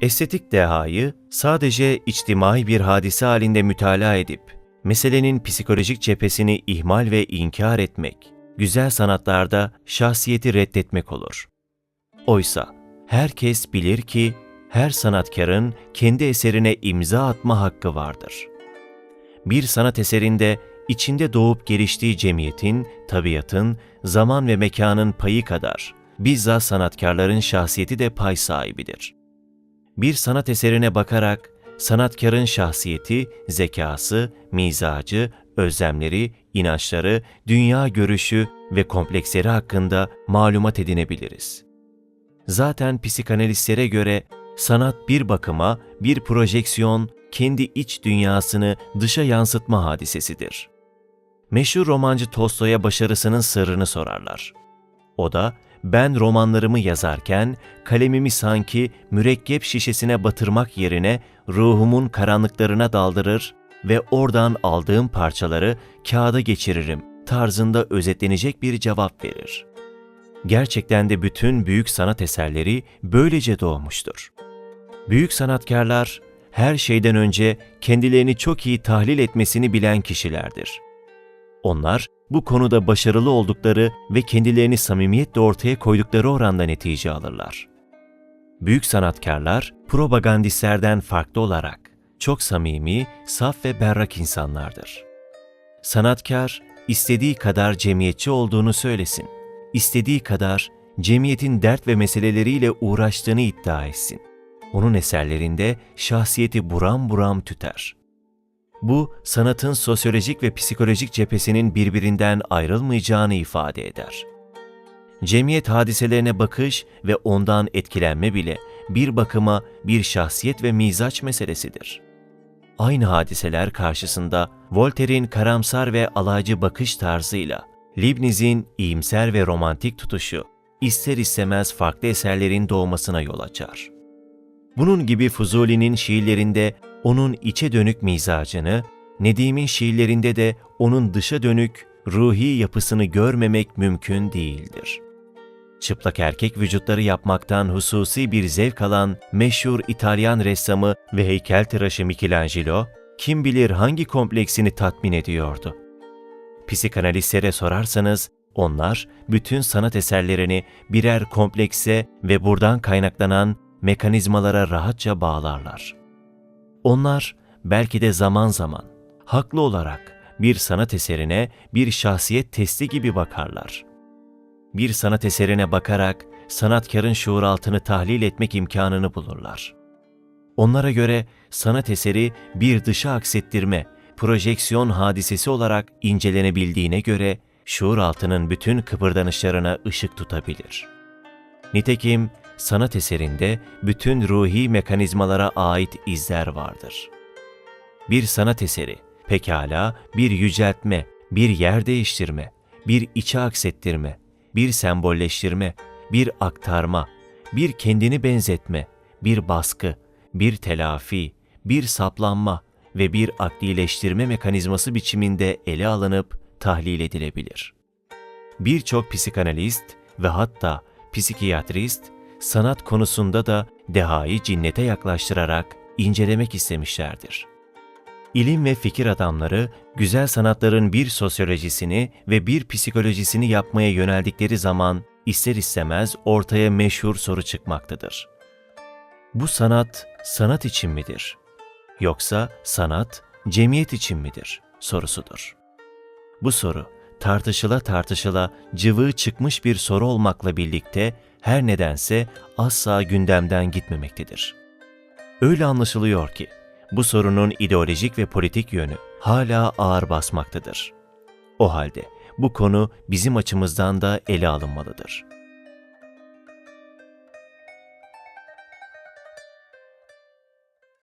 Estetik dehayı sadece içtimai bir hadise halinde mütalaa edip, meselenin psikolojik cephesini ihmal ve inkar etmek, güzel sanatlarda şahsiyeti reddetmek olur. Oysa herkes bilir ki her sanatkarın kendi eserine imza atma hakkı vardır. Bir sanat eserinde içinde doğup geliştiği cemiyetin, tabiatın, zaman ve mekanın payı kadar bizzat sanatkarların şahsiyeti de pay sahibidir. Bir sanat eserine bakarak sanatkarın şahsiyeti, zekası, mizacı, özlemleri, inançları, dünya görüşü ve kompleksleri hakkında malumat edinebiliriz. Zaten psikanalistlere göre sanat bir bakıma bir projeksiyon, kendi iç dünyasını dışa yansıtma hadisesidir. Meşhur romancı Tolstoy'a başarısının sırrını sorarlar. O da ben romanlarımı yazarken kalemimi sanki mürekkep şişesine batırmak yerine ruhumun karanlıklarına daldırır ve oradan aldığım parçaları kağıda geçiririm tarzında özetlenecek bir cevap verir. Gerçekten de bütün büyük sanat eserleri böylece doğmuştur. Büyük sanatkarlar her şeyden önce kendilerini çok iyi tahlil etmesini bilen kişilerdir. Onlar bu konuda başarılı oldukları ve kendilerini samimiyetle ortaya koydukları oranda netice alırlar. Büyük sanatkarlar propagandistlerden farklı olarak çok samimi, saf ve berrak insanlardır. Sanatkar istediği kadar cemiyetçi olduğunu söylesin. istediği kadar cemiyetin dert ve meseleleriyle uğraştığını iddia etsin. Onun eserlerinde şahsiyeti buram buram tüter. Bu, sanatın sosyolojik ve psikolojik cephesinin birbirinden ayrılmayacağını ifade eder. Cemiyet hadiselerine bakış ve ondan etkilenme bile bir bakıma bir şahsiyet ve mizaç meselesidir. Aynı hadiseler karşısında Voltaire'in karamsar ve alaycı bakış tarzıyla Leibniz'in iyimser ve romantik tutuşu ister istemez farklı eserlerin doğmasına yol açar. Bunun gibi Fuzuli'nin şiirlerinde onun içe dönük mizacını, Nedim'in şiirlerinde de onun dışa dönük ruhi yapısını görmemek mümkün değildir. Çıplak erkek vücutları yapmaktan hususi bir zevk alan meşhur İtalyan ressamı ve heykeltıraşı Michelangelo, kim bilir hangi kompleksini tatmin ediyordu. Psikanalistlere sorarsanız, onlar bütün sanat eserlerini birer komplekse ve buradan kaynaklanan mekanizmalara rahatça bağlarlar. Onlar belki de zaman zaman haklı olarak bir sanat eserine bir şahsiyet testi gibi bakarlar. Bir sanat eserine bakarak sanatkarın şuur altını tahlil etmek imkanını bulurlar. Onlara göre sanat eseri bir dışa aksettirme, projeksiyon hadisesi olarak incelenebildiğine göre şuur altının bütün kıpırdanışlarına ışık tutabilir. Nitekim sanat eserinde bütün ruhi mekanizmalara ait izler vardır. Bir sanat eseri pekala bir yüceltme, bir yer değiştirme, bir içe aksettirme, bir sembolleştirme, bir aktarma, bir kendini benzetme, bir baskı, bir telafi, bir saplanma ve bir aklileştirme mekanizması biçiminde ele alınıp tahlil edilebilir. Birçok psikanalist ve hatta psikiyatrist sanat konusunda da dehayı cinnete yaklaştırarak incelemek istemişlerdir. İlim ve fikir adamları güzel sanatların bir sosyolojisini ve bir psikolojisini yapmaya yöneldikleri zaman ister istemez ortaya meşhur soru çıkmaktadır. Bu sanat sanat için midir? Yoksa sanat cemiyet için midir? sorusudur. Bu soru tartışıla tartışıla cıvığı çıkmış bir soru olmakla birlikte her nedense asla gündemden gitmemektedir. Öyle anlaşılıyor ki bu sorunun ideolojik ve politik yönü hala ağır basmaktadır. O halde bu konu bizim açımızdan da ele alınmalıdır.